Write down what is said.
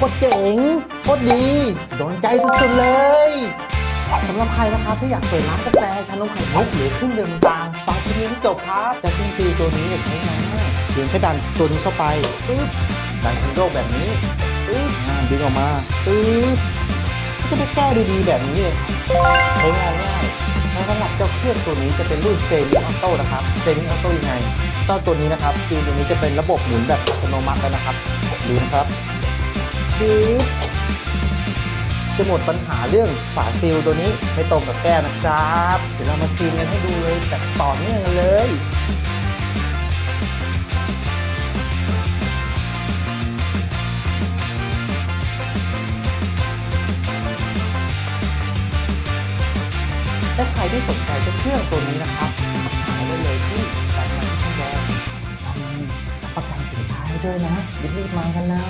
คตรเจ๋งโคตรดี โดนใจสุดๆเลยสำหรับใครนะครับที่อยากเปิดร้านกาแฟชานมไข่มุกหรือเครื่องดื่มต่างฟังคลิปนี้ให้จบครับจะซิงซีตัวนี้เนี่ยใช้งานง่ายเพียงแค่ดันตัวนี้เข้าไปปึ๊บดันคันโยกแบบนี้ปึ๊บดึงออกมาปึ๊บก็จะได้แก้ดีๆแบบนี้เลยใช้งานง่ายแล้วสำหรับเจ้าเครื่องตัวนี้จะเป็นรุ่นเซมิออโต้นะครับเซมิออโต้ยังไงเจ้าตัวนี้นะครับคือตัวนี้จะเป็นระบบหมุนแบบอัตโนมัติแล้วนะครับดูนะครับ ชีสจะหมดปัญหาเรื่องฝาซีลตัวนี้ไม่ตรงกับแก้วนะครับ เดี๋ยวเรามาซีลกันให้ดูเลยแบบต่อเนื่องกันเลยถ้าใครที่สนใจเจ้าเครื่องตัวนี้นะครับหาได้เลยที่สายงานที่แดงประกันสินค้าให้ด้วยนะรีบมากันนะ